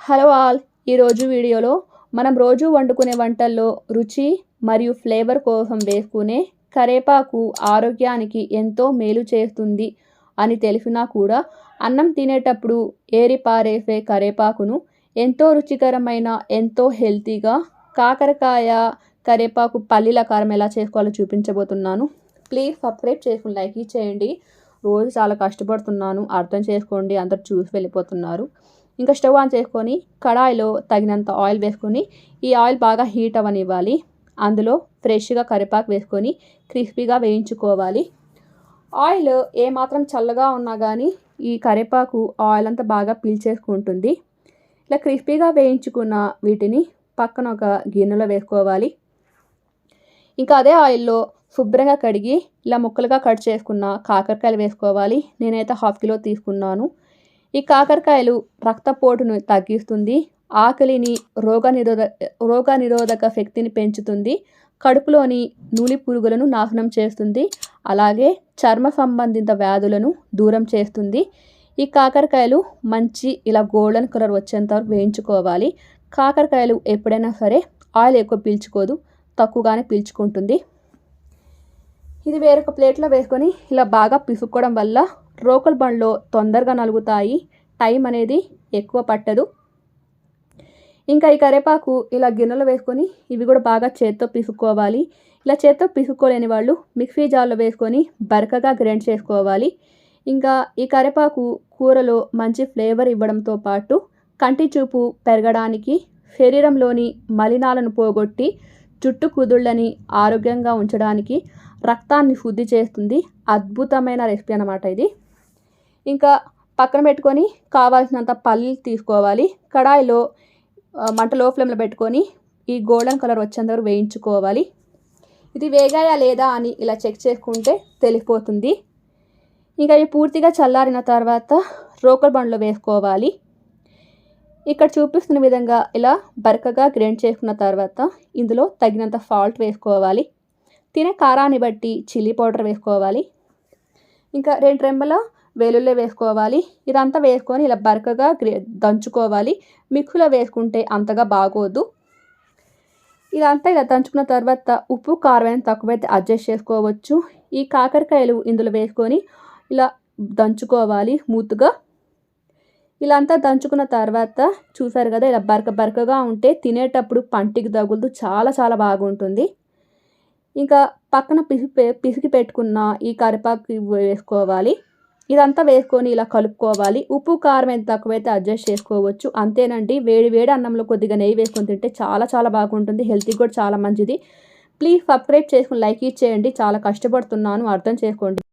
Hello all. ఈరోజు వీడియోలో మనం రోజు వండుకునే వంటల్లో రుచి మరియు ఫ్లేవర్ కోసం వేసుకునే కరేపాకు ఆరోగ్యానికి ఎంతో మేలు చేస్తుంది అని తెలిసినా కూడా అన్నం తినేటప్పుడు ఏరి పారేసే కరేపాకును ఎంతో రుచికరమైన ఎంతో హెల్తీగా కాకరకాయ కరేపాకు పల్లీల కారం ఎలా చేసుకోవాలో చూపించబోతున్నాను. ప్లీజ్ సబ్స్క్రైబ్ చేసుకుని లైక్ చేయండి. రోజు చాలా కష్టపడుతున్నాను. అర్థం చేసుకోండి. అందరు చూసి వెళ్ళిపోతున్నారు. ఇంకా స్టవ్ ఆన్ చేసుకొని కడాయిలో తగినంత ఆయిల్ వేసుకొని ఈ ఆయిల్ బాగా హీట్ అవ్వనివ్వాలి. అందులో ఫ్రెష్గా కరివేపాకు వేసుకొని క్రిస్పీగా వేయించుకోవాలి. ఆయిల్ ఏమాత్రం చల్లగా ఉన్నా కానీ ఈ కరివేపాకు ఆయిల్ అంతా బాగా పీల్చేసుకుంటుంది ఇలా క్రిస్పీగా వేయించుకున్న వీటిని పక్కన ఒక గిన్నెలో వేసుకోవాలి. ఇంకా అదే ఆయిల్లో శుభ్రంగా కడిగి ఇలా ముక్కలుగా కట్ చేసుకున్న కాకరకాయలు వేసుకోవాలి. నేనైతే హాఫ్ కిలో తీసుకున్నాను. ఈ కాకరకాయలు రక్తపోటును తగ్గిస్తుంది ఆకలిని రోగనిరోధ రోగనిరోధక శక్తిని పెంచుతుంది కడుపులోని నూలి పురుగులను నాశనం చేస్తుంది అలాగే చర్మ సంబంధిత వ్యాధులను దూరం చేస్తుంది. ఈ కాకరకాయలు మంచి ఇలా గోల్డెన్ కలర్ వచ్చేంత వరకు వేయించుకోవాలి. కాకరకాయలు ఎప్పుడైనా సరే ఆయిల్ ఎక్కువ పీల్చుకోదు తక్కువగానే పీల్చుకుంటుంది. ఇది వేరొక ప్లేట్లో వేసుకొని ఇలా బాగా పిసుక్కోవడం వల్ల రోకల్ బండ్లో తొందరగా నలుగుతాయి. టైం అనేది ఎక్కువ పట్టదు. ఇంకా ఈ కరేపాకు ఇలా గిన్నెలో వేసుకొని ఇవి కూడా బాగా చేత్తో పిసుక్కోవాలి. ఇలా చేత్తో పిసుక్కోలేని వాళ్ళు మిక్సీ జార్లో వేసుకొని బరకగా గ్రైండ్ చేసుకోవాలి. ఇంకా ఈ కరేపాకు కూరలో మంచి ఫ్లేవర్ ఇవ్వడంతో పాటు కంటి చూపు పెరగడానికి శరీరంలోని మలినాలను పోగొట్టి జుట్టు కుదుళ్ళని ఆరోగ్యంగా ఉంచడానికి రక్తాన్ని శుద్ధి చేస్తుంది అద్భుతమైన రెసిపీ అనమాట ఇది. ఇంకా పక్కన పెట్టుకొని కావాల్సినంత పల్లీలు తీసుకోవాలి. కడాయిలో మంట లో ఫ్లేమ్లో పెట్టుకొని ఈ గోల్డెన్ కలర్ వచ్చేంత వరకు వేయించుకోవాలి. ఇది వేగాయా లేదా అని ఇలా చెక్ చేసుకుంటే తెలిసిపోతుంది. ఇంకా ఇవి పూర్తిగా చల్లారిన తర్వాత రోకల్ బండ్లో వేసుకోవాలి. ఇక్కడ చూపిస్తున్న విధంగా ఇలా బరకగా గ్రైండ్ చేసుకున్న తర్వాత ఇందులో తగినంత సాల్ట్ వేసుకోవాలి. తినే కారాన్ని బట్టి చిల్లీ పౌడర్ వేసుకోవాలి. ఇంకా రెండు రెమ్మల వెల్లుల్లి వేసుకోవాలి. ఇదంతా వేసుకొని ఇలా బరకగా దంచుకోవాలి. మిక్సీలో వేసుకుంటే అంతగా బాగోదు. ఇదంతా ఇలా దంచుకున్న తర్వాత ఉప్పు కారం తక్కువైతే అడ్జస్ట్ చేసుకోవచ్చు. ఈ కాకరకాయలు ఇందులో వేసుకొని ఇలా దంచుకోవాలి మూతుగా ఇలా అంతా దంచుకున్న తర్వాత చూసారు కదా ఇలా బరక బరకగా ఉంటే తినేటప్పుడు పంటికి తగులుతూ చాలా చాలా బాగుంటుంది. ఇంకా పక్కన పిసి పిసికి పెట్టుకున్న ఈ కరివేపాకు వేసుకోవాలి. ఇదంతా వేసుకొని ఇలా కలుపుకోవాలి. ఉప్పు కారం ఎంత తక్కువైతే అడ్జస్ట్ చేసుకోవచ్చు. అంతేనండి వేడి వేడి అన్నంలో కొద్దిగా నెయ్యి వేసుకొని తింటే చాలా చాలా బాగుంటుంది. హెల్త్కి కూడా చాలా మంచిది. ప్లీజ్ సబ్స్క్రైబ్ చేసుకుని లైక్ ఇచ్చేయండి. చాలా కష్టపడుతున్నాను. అర్థం చేసుకోండి.